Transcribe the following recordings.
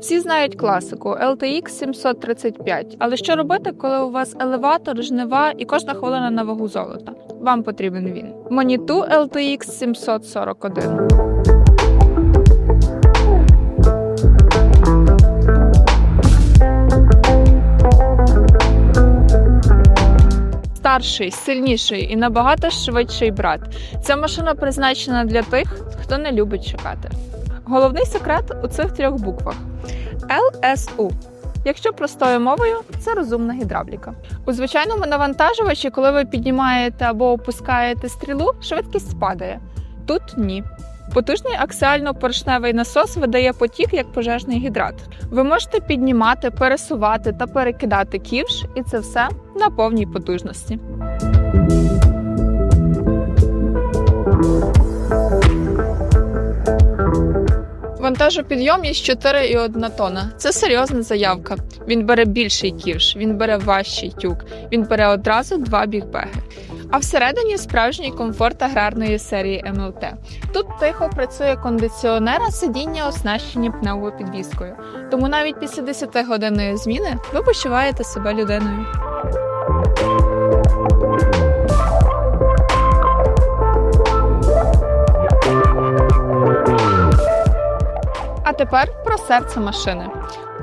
Всі знають класику LTX 735. Але що робити, коли у вас елеватор, жнива і кожна хвилина на вагу золота? Вам потрібен він. Моніту LTX 741. Старший, сильніший і набагато швидший брат. Ця машина призначена для тих, хто не любить чекати. Головний секрет у цих трьох буквах LSU. Якщо простою мовою, це розумна гідравліка. У звичайному навантажувачі, коли ви піднімаєте або опускаєте стрілу, швидкість спадає. Тут ні. Потужний аксіально-поршневий насос видає потік як пожежний гідрат. Ви можете піднімати, пересувати та перекидати ківш, і це все на повній потужності. Вантажопідйомність 4,1 тонна. Це серйозна заявка. Він бере більший ківш, він бере важчий тюк, він бере одразу два бігбеги. А всередині справжній комфорт аграрної серії МЛТ. Тут тихо працює кондиціонер, а сидіння оснащені пневмопідвіскою. Тому навіть після 10-годинної зміни ви почуваєте себе людиною. Тепер про серце машини.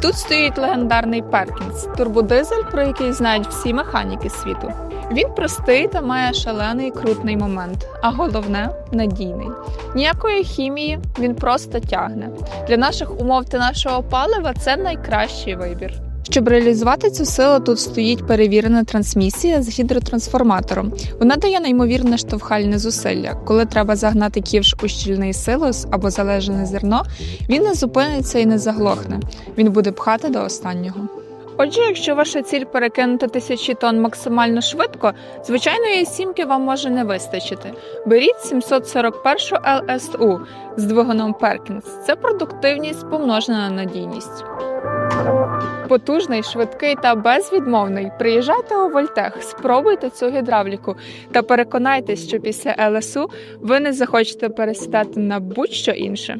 Тут стоїть легендарний Перкінс, турбодизель, про який знають всі механіки світу. Він простий та має шалений крутний момент, а головне надійний. Ніякої хімії він просто тягне. Для наших умов та нашого палива це найкращий вибір. Щоб реалізувати цю силу, тут стоїть перевірена трансмісія з гідротрансформатором. Вона дає неймовірне штовхальне зусилля. Коли треба загнати ківш у щільний силос або залежне зерно, він не зупиниться і не заглохне. Він буде пхати до останнього. Отже, якщо ваша ціль перекинути тисячі тонн максимально швидко, звичайної сімки вам може не вистачити. Беріть 741 LSU з двигуном Перкінс. Це продуктивність помножена на надійність. Потужний, швидкий та безвідмовний. Приїжджайте у Вольтех, спробуйте цю гідравліку та переконайтесь, що після ЛСУ ви не захочете пересідати на будь-що інше.